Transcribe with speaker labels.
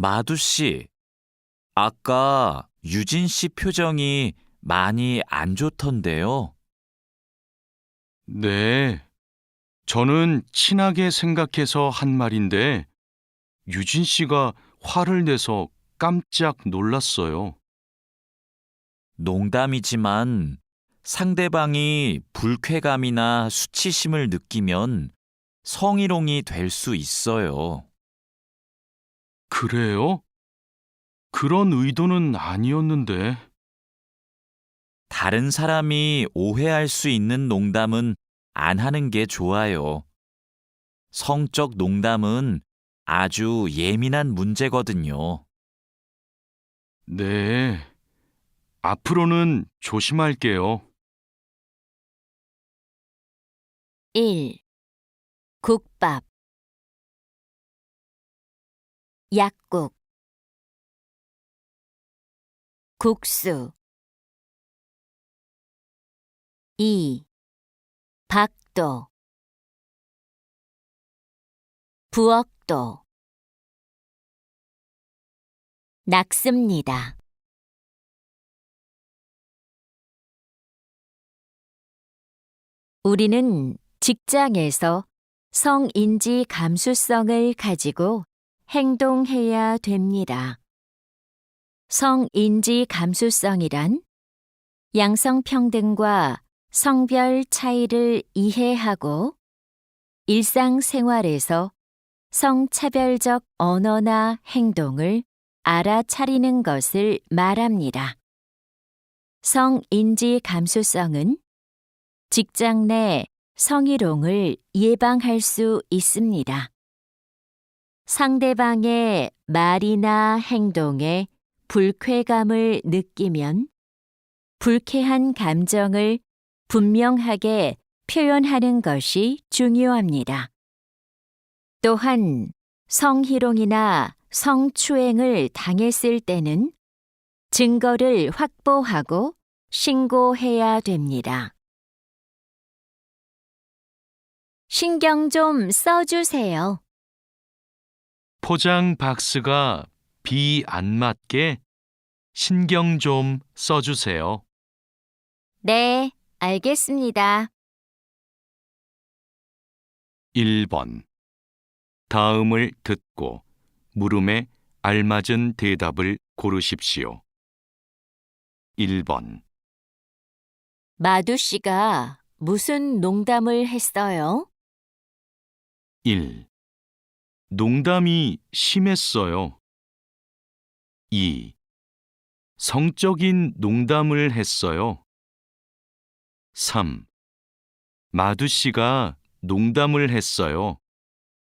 Speaker 1: 마두 씨, 아까 유진 씨 표정이 많이 안 좋던데요.
Speaker 2: 네. 저는 친하게 생각해서 한 말인데, 유진 씨가 화를 내서 깜짝 놀랐어요.
Speaker 1: 농담이지만 상대방이 불쾌감이나 수치심을 느끼면 성희롱이 될 수 있어요.
Speaker 2: 그래요? 그런 의도는 아니었는데.
Speaker 1: 다른 사람이 오해할 수 있는 농담은 안 하는 게 좋아요. 성적 농담은 아주 예민한 문제거든요.
Speaker 2: 네. 앞으로는 조심할게요.
Speaker 3: 1. 국밥 약국 국수 2. 박도 부엌도 낙습니다. 우리는 직장에서 성인지 감수성을 가지고 행동해야 됩니다. 성인지 감수성이란 양성평등과 성별 차이를 이해하고 일상생활에서 성차별적 언어나 행동을 알아차리는 것을 말합니다. 성인지 감수성은 직장 내 성희롱을 예방할 수 있습니다. 상대방의 말이나 행동에 불쾌감을 느끼면 불쾌한 감정을 분명하게 표현하는 것이 중요합니다. 또한 성희롱이나 성추행을 당했을 때는 증거를 확보하고 신고해야 됩니다. 신경 좀 써주세요.
Speaker 2: 포장 박스가 비 안 맞게 신경 좀 써주세요.
Speaker 3: 네, 알겠습니다.
Speaker 2: 1번. 다음을 듣고 물음에 알맞은 대답을 고르십시오. 1번.
Speaker 3: 마두 씨가 무슨 농담을 했어요?
Speaker 2: 1. 농담이 심했어요. 2. 성적인 농담을 했어요. 3. 마두 씨가 농담을 했어요.